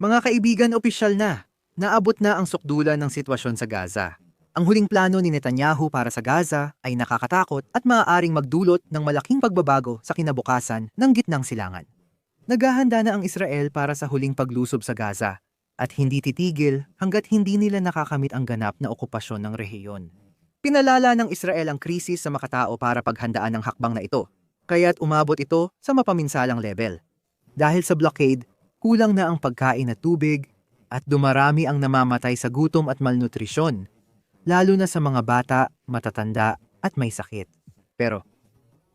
Mga kaibigan, opisyal na. Naabot na ang sukdulan ng sitwasyon sa Gaza. Ang huling plano ni Netanyahu para sa Gaza ay nakakatakot at maaaring magdulot ng malaking pagbabago sa kinabukasan ng gitnang silangan. Naghahanda na ang Israel para sa huling paglusob sa Gaza at hindi titigil hanggat hindi nila nakakamit ang ganap na okupasyon ng rehiyon. Pinalala ng Israel ang krisis sa makatao para paghandaan ng hakbang na ito, kaya't umabot ito sa mapaminsalang level. Dahil sa blockade, kulang na ang pagkain at tubig at dumarami ang namamatay sa gutom at malnutrisyon, lalo na sa mga bata, matatanda at may sakit. Pero,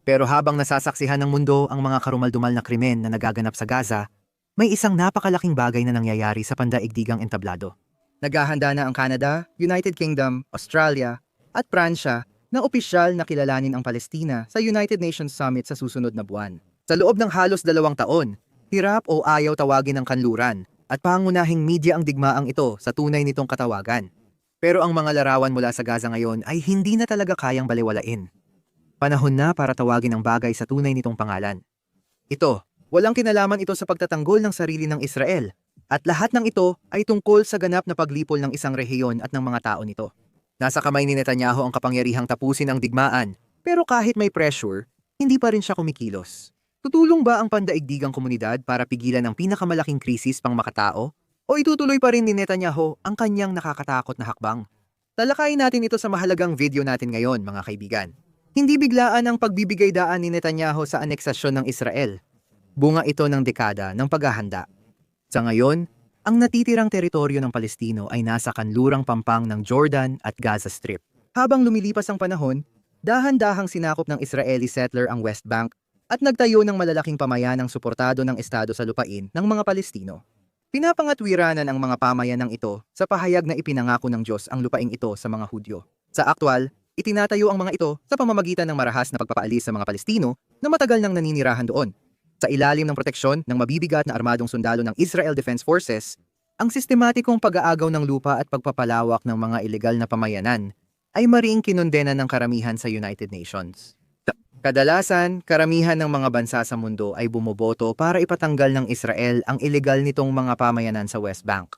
pero habang nasasaksihan ng mundo ang mga karumaldumal na krimen na nagaganap sa Gaza, may isang napakalaking bagay na nangyayari sa pandaigdigang entablado. Naghahanda na ang Canada, United Kingdom, Australia, at Pransya na opisyal na kilalanin ang Palestina sa United Nations Summit sa susunod na buwan. Sa loob ng halos dalawang taon, hirap o ayaw tawagin ng kanluran at pangunahing media ang digmaang ito sa tunay nitong katawagan. Pero ang mga larawan mula sa Gaza ngayon ay hindi na talaga kayang baliwalain. Panahon na para tawagin ang bagay sa tunay nitong pangalan. Ito, walang kinalaman ito sa pagtatanggol ng sarili ng Israel, at lahat ng ito ay tungkol sa ganap na paglipol ng isang rehiyon at ng mga tao nito. Nasa kamay ni Netanyahu ang kapangyarihang tapusin ang digmaan, pero kahit may pressure, hindi pa rin siya kumikilos. Tutulong ba ang pandaigdigang komunidad para pigilan ang pinakamalaking krisis pang makatao? O itutuloy pa rin ni Netanyahu ang kanyang nakakatakot na hakbang? Talakayin natin ito sa mahalagang video natin ngayon, mga kaibigan. Hindi biglaan ang pagbibigay daan ni Netanyahu sa aneksasyon ng Israel. Bunga ito ng dekada ng paghahanda. Sa ngayon, ang natitirang teritoryo ng Palestino ay nasa kanlurang pampang ng Jordan at Gaza Strip. Habang lumilipas ang panahon, dahan-dahang sinakop ng Israeli settler ang West Bank at nagtayo ng malalaking pamayanang suportado ng Estado sa lupain ng mga Palestino. Pinapangatwiranan ang mga pamayanang ito sa pahayag na ipinangako ng Diyos ang lupaing ito sa mga Hudyo. Sa aktwal, itinatayo ang mga ito sa pamamagitan ng marahas na pagpapaalis sa mga Palestino na matagal nang naninirahan doon. Sa ilalim ng proteksyon ng mabibigat na armadong sundalo ng Israel Defense Forces, ang sistematikong pag-aagaw ng lupa at pagpapalawak ng mga ilegal na pamayanan ay mariing kinondena ng karamihan sa United Nations. Kadalasan, karamihan ng mga bansa sa mundo ay bumoboto para ipatanggal ng Israel ang ilegal nitong mga pamayanan sa West Bank.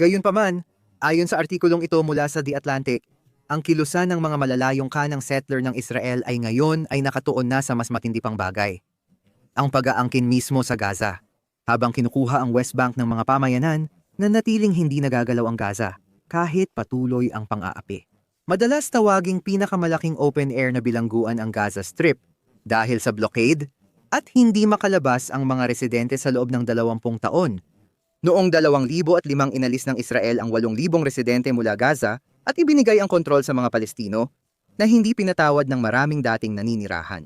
Gayunpaman, ayon sa artikulong ito mula sa The Atlantic, ang kilusan ng mga malalayong kanang settler ng Israel ay ngayon ay nakatuon na sa mas matindi pang bagay. Ang pag-aangkin mismo sa Gaza, habang kinukuha ang West Bank ng mga pamayanan na natiling hindi nagagalaw ang Gaza, kahit patuloy ang pang-aapi. Madalas tawaging pinakamalaking open-air na bilangguan ang Gaza Strip dahil sa blockade at hindi makalabas ang mga residente sa loob ng 20 taon. Noong 2005 inalis ng Israel ang 8,000 residente mula Gaza at ibinigay ang kontrol sa mga Palestino na hindi pinatawad ng maraming dating naninirahan.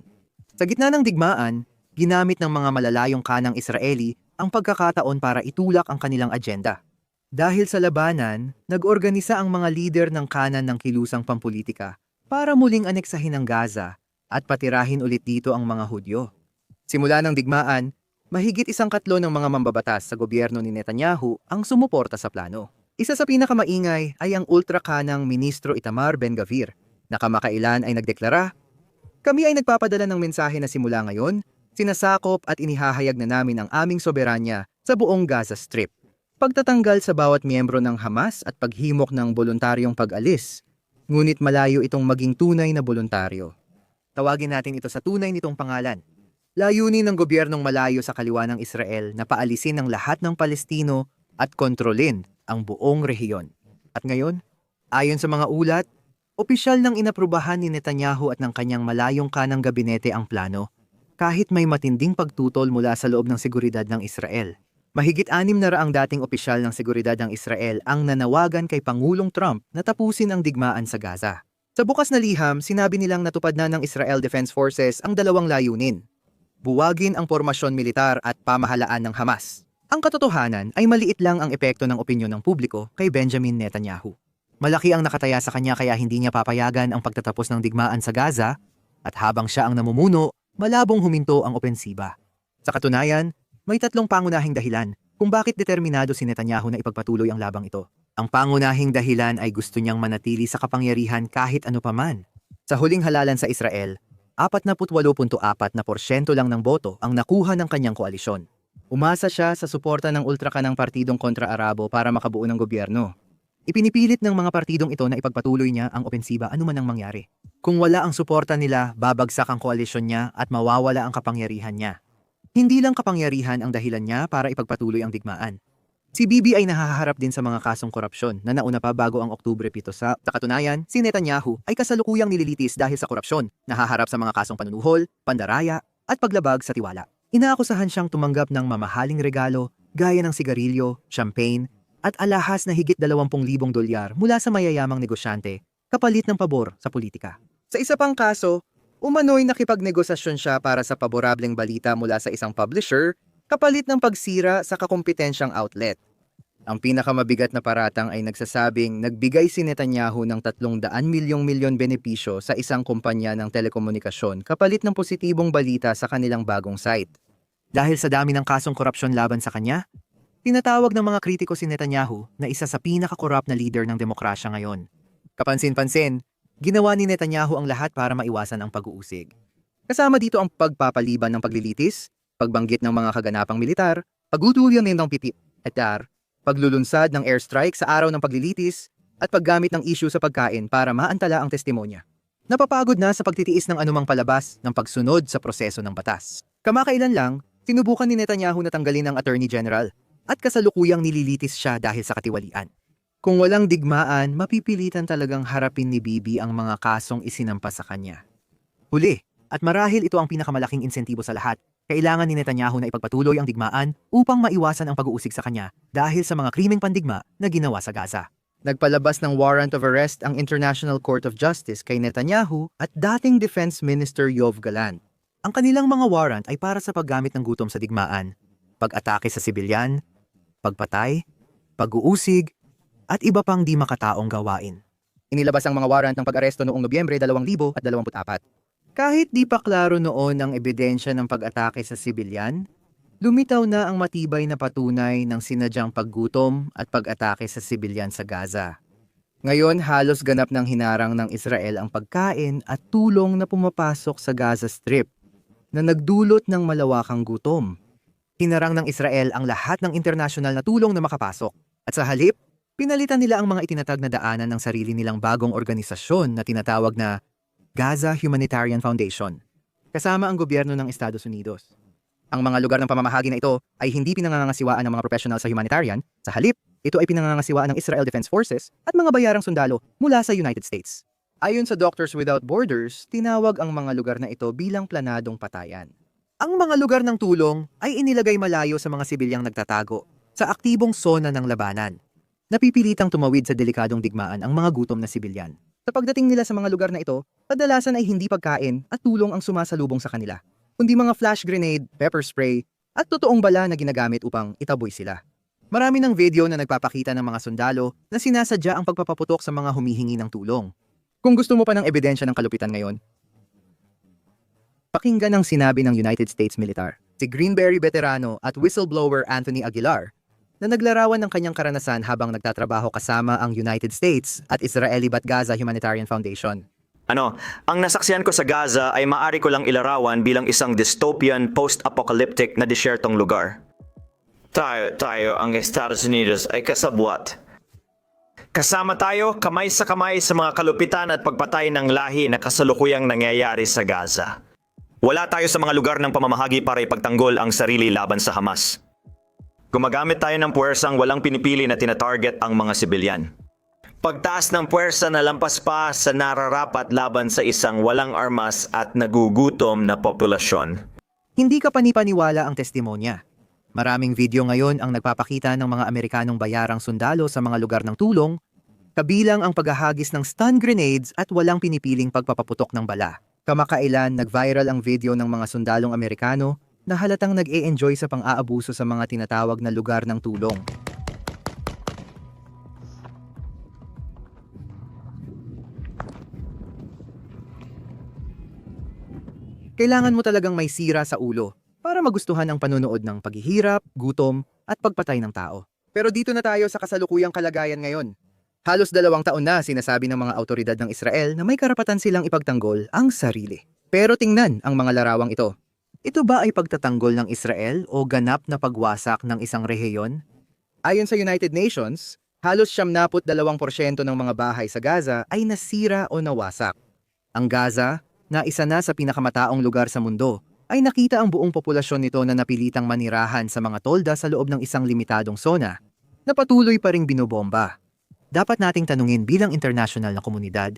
Sa gitna ng digmaan, ginamit ng mga malalayong kanang Israeli ang pagkakataon para itulak ang kanilang agenda. Dahil sa labanan, nag-organisa ang mga lider ng kanan ng kilusang pampolitika para muling aneksahin ang Gaza at patirahin ulit dito ang mga Hudyo. Simula ng digmaan, mahigit isang katlo ng mga mambabatas sa gobyerno ni Netanyahu ang sumuporta sa plano. Isa sa pinakamaingay ay ang ultra-kanang Ministro Itamar Ben-Gavir na kamakailan ay nagdeklara, Kami ay nagpapadala ng mensahe na simula ngayon, sinasakop at inihahayag na namin ang aming soberanya sa buong Gaza Strip pagtatanggal sa bawat miyembro ng Hamas at paghimok ng voluntaryong pag-alis, ngunit malayo itong maging tunay na voluntaryo. Tawagin natin ito sa tunay nitong pangalan. Layunin ng gobyernong malayo sa kaliwa ng Israel na paalisin ang lahat ng Palestino at kontrolin ang buong rehiyon. At ngayon, ayon sa mga ulat, opisyal nang inaprubahan ni Netanyahu at ng kanyang malayong kanang gabinete ang plano, kahit may matinding pagtutol mula sa loob ng seguridad ng Israel. Mahigit anim na raang dating opisyal ng seguridad ng Israel ang nanawagan kay Pangulong Trump na tapusin ang digmaan sa Gaza. Sa bukas na liham, sinabi nilang natupad na ng Israel Defense Forces ang dalawang layunin. Buwagin ang formasyon militar at pamahalaan ng Hamas. Ang katotohanan ay maliit lang ang epekto ng opinyon ng publiko kay Benjamin Netanyahu. Malaki ang nakataya sa kanya kaya hindi niya papayagan ang pagtatapos ng digmaan sa Gaza at habang siya ang namumuno, malabong huminto ang opensiba. Sa katunayan, may tatlong pangunahing dahilan kung bakit determinado si Netanyahu na ipagpatuloy ang labang ito. Ang pangunahing dahilan ay gusto niyang manatili sa kapangyarihan kahit ano paman. Sa huling halalan sa Israel, 48.4% na porsyento lang ng boto ang nakuha ng kanyang koalisyon. Umasa siya sa suporta ng ultrakanang partidong kontra-Arabo para makabuo ng gobyerno. Ipinipilit ng mga partidong ito na ipagpatuloy niya ang opensiba anuman ang mangyari. Kung wala ang suporta nila, babagsak ang koalisyon niya at mawawala ang kapangyarihan niya. Hindi lang kapangyarihan ang dahilan niya para ipagpatuloy ang digmaan. Si Bibi ay nahaharap din sa mga kasong korupsyon na nauna pa bago ang Oktubre 7 sa, katunayan, si Netanyahu ay kasalukuyang nililitis dahil sa korupsyon, nahaharap sa mga kasong panunuhol, pandaraya, at paglabag sa tiwala. Inaakusahan siyang tumanggap ng mamahaling regalo gaya ng sigarilyo, champagne, at alahas na higit 20,000 dolyar mula sa mayayamang negosyante kapalit ng pabor sa politika. Sa isa pang kaso, umano'y nakipagnegosasyon siya para sa paborableng balita mula sa isang publisher kapalit ng pagsira sa kakompetensyang outlet. Ang pinakamabigat na paratang ay nagsasabing nagbigay si Netanyahu ng 300 milyong milyon benepisyo sa isang kumpanya ng telekomunikasyon kapalit ng positibong balita sa kanilang bagong site. Dahil sa dami ng kasong korupsyon laban sa kanya, tinatawag ng mga kritiko si Netanyahu na isa sa pinakakorrupt na leader ng demokrasya ngayon. Kapansin-pansin, ginawa ni Netanyahu ang lahat para maiwasan ang pag-uusig. Kasama dito ang pagpapaliban ng paglilitis, pagbanggit ng mga kaganapang militar, pagutulyan ng pipi etar, paglulunsad ng airstrike sa araw ng paglilitis, at paggamit ng issue sa pagkain para maantala ang testimonya. Napapagod na sa pagtitiis ng anumang palabas ng pagsunod sa proseso ng batas. Kamakailan lang, sinubukan ni Netanyahu na tanggalin ang Attorney General at kasalukuyang nililitis siya dahil sa katiwalian. Kung walang digmaan, mapipilitan talagang harapin ni Bibi ang mga kasong isinampa sa kanya. Huli, at marahil ito ang pinakamalaking insentibo sa lahat, kailangan ni Netanyahu na ipagpatuloy ang digmaan upang maiwasan ang pag-uusig sa kanya dahil sa mga krimeng pandigma na ginawa sa Gaza. Nagpalabas ng warrant of arrest ang International Court of Justice kay Netanyahu at dating Defense Minister Yoav Gallant. Ang kanilang mga warrant ay para sa paggamit ng gutom sa digmaan, pag-atake sa sibilyan, pagpatay, pag-uusig, at iba pang di makataong gawain. Inilabas ang mga warrant ng pag-aresto noong Nobyembre 2024. Kahit di pa klaro noon ang ebidensya ng pag-atake sa sibilyan, lumitaw na ang matibay na patunay ng sinadyang paggutom at pag-atake sa sibilyan sa Gaza. Ngayon halos ganap ng hinarang ng Israel ang pagkain at tulong na pumapasok sa Gaza Strip na nagdulot ng malawakang gutom. Hinarang ng Israel ang lahat ng internasyonal na tulong na makapasok. At sa halip, pinalitan nila ang mga itinatag na daanan ng sarili nilang bagong organisasyon na tinatawag na Gaza Humanitarian Foundation, kasama ang gobyerno ng Estados Unidos. Ang mga lugar ng pamamahagi na ito ay hindi pinangangasiwaan ng mga profesional sa humanitarian, sa halip, ito ay pinangangasiwaan ng Israel Defense Forces at mga bayarang sundalo mula sa United States. Ayon sa Doctors Without Borders, tinawag ang mga lugar na ito bilang planadong patayan. Ang mga lugar ng tulong ay inilagay malayo sa mga sibilyang nagtatago sa aktibong sona ng labanan. Napipilitang tumawid sa delikadong digmaan ang mga gutom na sibilyan. Sa pagdating nila sa mga lugar na ito, kadalasan ay hindi pagkain at tulong ang sumasalubong sa kanila, kundi mga flash grenade, pepper spray, at totoong bala na ginagamit upang itaboy sila. Marami ng video na nagpapakita ng mga sundalo na sinasadya ang pagpapaputok sa mga humihingi ng tulong. Kung gusto mo pa ng ebidensya ng kalupitan ngayon, pakinggan ang sinabi ng United States Militar, si Greenberry veterano at whistleblower Anthony Aguilar, na naglarawan ng kanyang karanasan habang nagtatrabaho kasama ang United States at Israeli Bat Gaza Humanitarian Foundation. Ano, ang nasaksiyan ko sa Gaza ay maari ko lang ilarawan bilang isang dystopian post-apocalyptic na disyertong lugar. Tayo, tayo, ang Estados Unidos ay kasabwat. Kasama tayo kamay sa kamay sa mga kalupitan at pagpatay ng lahi na kasalukuyang nangyayari sa Gaza. Wala tayo sa mga lugar ng pamamahagi para ipagtanggol ang sarili laban sa Hamas. Gumagamit tayo ng puwersang walang pinipili na tinatarget ang mga sibilyan. Pagtaas ng puwersa na lampas pa sa nararapat laban sa isang walang armas at nagugutom na populasyon. Hindi ka panipaniwala ang testimonya. Maraming video ngayon ang nagpapakita ng mga Amerikanong bayarang sundalo sa mga lugar ng tulong, kabilang ang paghahagis ng stun grenades at walang pinipiling pagpapaputok ng bala. Kamakailan, nag-viral ang video ng mga sundalong Amerikano na halatang nag-e-enjoy sa pang-aabuso sa mga tinatawag na lugar ng tulong. Kailangan mo talagang may sira sa ulo para magustuhan ang panonood ng paghihirap, gutom, at pagpatay ng tao. Pero dito na tayo sa kasalukuyang kalagayan ngayon. Halos dalawang taon na sinasabi ng mga autoridad ng Israel na may karapatan silang ipagtanggol ang sarili. Pero tingnan ang mga larawang ito. Ito ba ay pagtatanggol ng Israel o ganap na pagwasak ng isang rehiyon? Ayon sa United Nations, halos 72% ng mga bahay sa Gaza ay nasira o nawasak. Ang Gaza, na isa na sa pinakamataong lugar sa mundo, ay nakita ang buong populasyon nito na napilitang manirahan sa mga tolda sa loob ng isang limitadong zona na patuloy pa ring binobomba. Dapat nating tanungin bilang international na komunidad,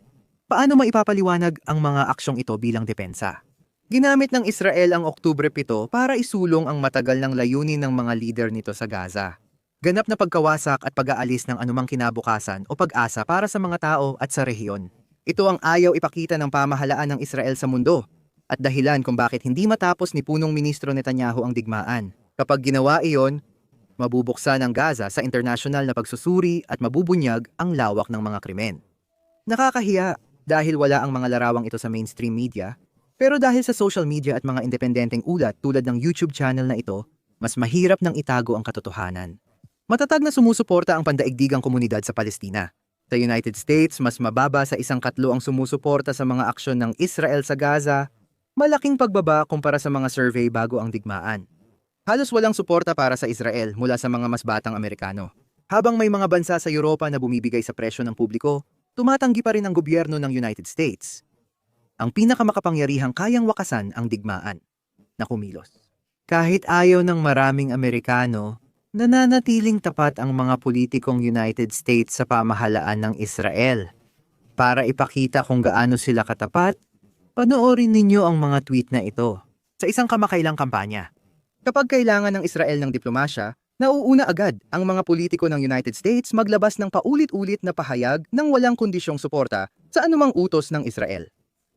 paano maipapaliwanag ang mga aksyong ito bilang depensa? Ginamit ng Israel ang Oktubre 7 para isulong ang matagal ng layunin ng mga leader nito sa Gaza. Ganap na pagkawasak at pag-aalis ng anumang kinabukasan o pag-asa para sa mga tao at sa rehiyon. Ito ang ayaw ipakita ng pamahalaan ng Israel sa mundo at dahilan kung bakit hindi matapos ni punong ministro Netanyahu ang digmaan. Kapag ginawa iyon, mabubuksan ang Gaza sa internasyonal na pagsusuri at mabubunyag ang lawak ng mga krimen. Nakakahiya dahil wala ang mga larawang ito sa mainstream media, pero dahil sa social media at mga independenteng ulat tulad ng YouTube channel na ito, mas mahirap nang itago ang katotohanan. Matatag na sumusuporta ang pandaigdigang komunidad sa Palestina. Sa United States, mas mababa sa isang katlo ang sumusuporta sa mga aksyon ng Israel sa Gaza, malaking pagbaba kumpara sa mga survey bago ang digmaan. Halos walang suporta para sa Israel mula sa mga mas batang Amerikano. Habang may mga bansa sa Europa na bumibigay sa presyo ng publiko, tumatanggi pa rin ang gobyerno ng United States. Ang pinakamakapangyarihang kayang wakasan ang digmaan na kumilos. Kahit ayaw ng maraming Amerikano, nananatiling tapat ang mga politikong United States sa pamahalaan ng Israel. Para ipakita kung gaano sila katapat, panoorin ninyo ang mga tweet na ito sa isang kamakailang kampanya. Kapag kailangan ng Israel ng diplomasya, nauuna agad ang mga politiko ng United States maglabas ng paulit-ulit na pahayag ng walang kondisyong suporta sa anumang utos ng Israel.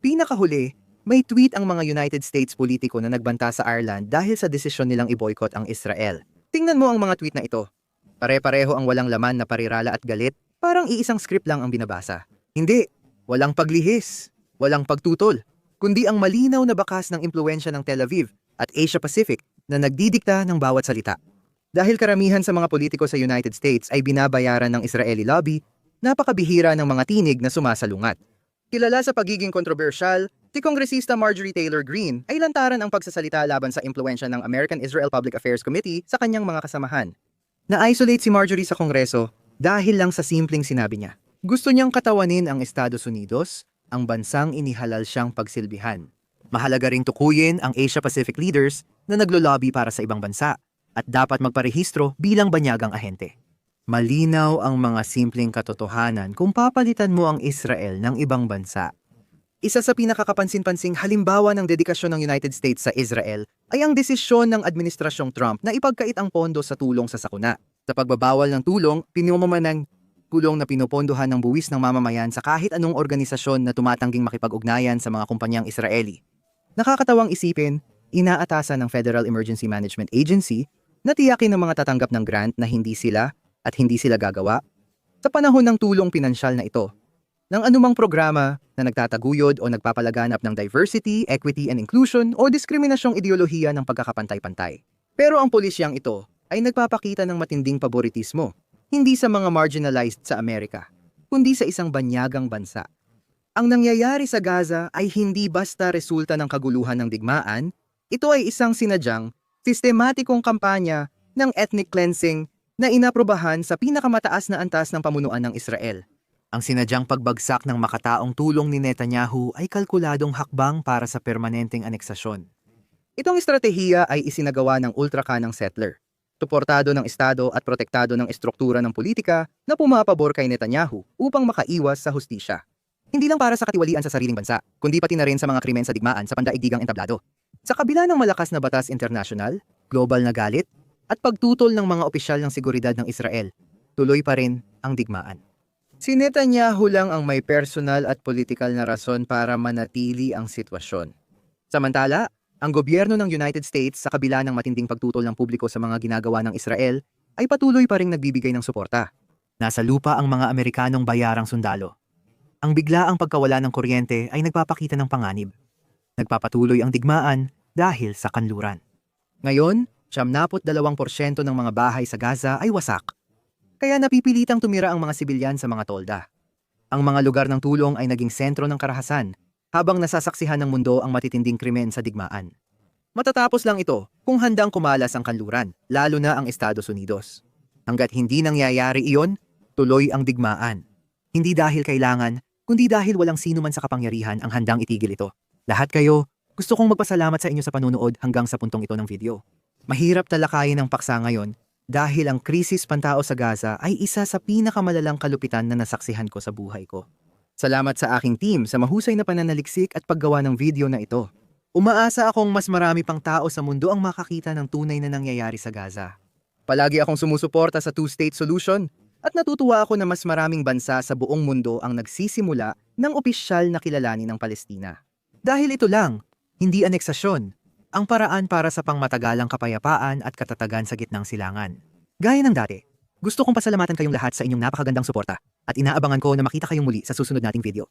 Pinakahuli, may tweet ang mga United States politiko na nagbanta sa Ireland dahil sa desisyon nilang i-boycott ang Israel. Tingnan mo ang mga tweet na ito. Pare-pareho ang walang laman na parirala at galit, parang iisang script lang ang binabasa. Hindi, walang paglihis, walang pagtutol, kundi ang malinaw na bakas ng impluensya ng Tel Aviv at Asia Pacific na nagdidikta ng bawat salita. Dahil karamihan sa mga politiko sa United States ay binabayaran ng Israeli lobby, napakabihira ng mga tinig na sumasalungat. Kilala sa pagiging kontrobersyal, si Kongresista Marjorie Taylor Greene ay lantaran ang pagsasalita laban sa impluensya ng American Israel Public Affairs Committee sa kanyang mga kasamahan. Na-isolate si Marjorie sa Kongreso dahil lang sa simpleng sinabi niya. Gusto niyang katawanin ang Estados Unidos, ang bansang inihalal siyang pagsilbihan. Mahalaga ring tukuyin ang Asia-Pacific leaders na naglolobby para sa ibang bansa at dapat magparehistro bilang banyagang ahente. Malinaw ang mga simpleng katotohanan kung papalitan mo ang Israel ng ibang bansa. Isa sa pinakakapansin-pansing halimbawa ng dedikasyon ng United States sa Israel ay ang desisyon ng Administrasyong Trump na ipagkait ang pondo sa tulong sa sakuna. Sa pagbabawal ng tulong, pinumama ng tulong na pinupondohan ng buwis ng mamamayan sa kahit anong organisasyon na tumatangging makipag-ugnayan sa mga kumpanyang Israeli. Nakakatawang isipin, inaatasan ng Federal Emergency Management Agency na tiyakin ng mga tatanggap ng grant na hindi sila at hindi sila gagawa sa panahon ng tulong pinansyal na ito ng anumang programa na nagtataguyod o nagpapalaganap ng diversity, equity and inclusion o diskriminasyong ideolohiya ng pagkakapantay-pantay. Pero ang polisyang ito ay nagpapakita ng matinding paboritismo, hindi sa mga marginalized sa Amerika, kundi sa isang banyagang bansa. Ang nangyayari sa Gaza ay hindi basta resulta ng kaguluhan ng digmaan, ito ay isang sinadyang, sistematikong kampanya ng ethnic cleansing na inaprobahan sa pinakamataas na antas ng pamunuan ng Israel. Ang sinadyang pagbagsak ng makataong tulong ni Netanyahu ay kalkuladong hakbang para sa permanenteng aneksasyon. Itong estratehiya ay isinagawa ng ultrakanang settler, suportado ng Estado at protektado ng estruktura ng politika na pumapabor kay Netanyahu upang makaiwas sa hustisya. Hindi lang para sa katiwalian sa sariling bansa, kundi pati na rin sa mga krimen sa digmaan sa pandaigdigang entablado. Sa kabila ng malakas na batas internasyonal, global na galit, at pagtutol ng mga opisyal ng seguridad ng Israel, tuloy pa rin ang digmaan. Si Netanyahu lang ang may personal at politikal na rason para manatili ang sitwasyon. Samantala, ang gobyerno ng United States sa kabila ng matinding pagtutol ng publiko sa mga ginagawa ng Israel ay patuloy pa rin nagbibigay ng suporta. Nasa lupa ang mga Amerikanong bayarang sundalo. Ang biglaang pagkawala ng kuryente ay nagpapakita ng panganib. Nagpapatuloy ang digmaan dahil sa kanluran. Ngayon, 72% ng mga bahay sa Gaza ay wasak. Kaya napipilitang tumira ang mga sibilyan sa mga tolda. Ang mga lugar ng tulong ay naging sentro ng karahasan habang nasasaksihan ng mundo ang matitinding krimen sa digmaan. Matatapos lang ito kung handang kumalas ang kanluran, lalo na ang Estados Unidos. Hanggat hindi nangyayari iyon, tuloy ang digmaan. Hindi dahil kailangan, kundi dahil walang sino man sa kapangyarihan ang handang itigil ito. Lahat kayo, gusto kong magpasalamat sa inyo sa panunood hanggang sa puntong ito ng video. Mahirap talakayin ang paksa ngayon dahil ang krisis pantao sa Gaza ay isa sa pinakamalalang kalupitan na nasaksihan ko sa buhay ko. Salamat sa aking team sa mahusay na pananaliksik at paggawa ng video na ito. Umaasa akong mas marami pang tao sa mundo ang makakita ng tunay na nangyayari sa Gaza. Palagi akong sumusuporta sa two-state solution at natutuwa ako na mas maraming bansa sa buong mundo ang nagsisimula ng opisyal na kilalanin ng Palestina. Dahil ito lang, hindi aneksasyon, ang paraan para sa pangmatagalang kapayapaan at katatagan sa gitnang silangan. Gaya ng dati, gusto kong pasalamatan kayong lahat sa inyong napakagandang suporta at inaabangan ko na makita kayong muli sa susunod nating video.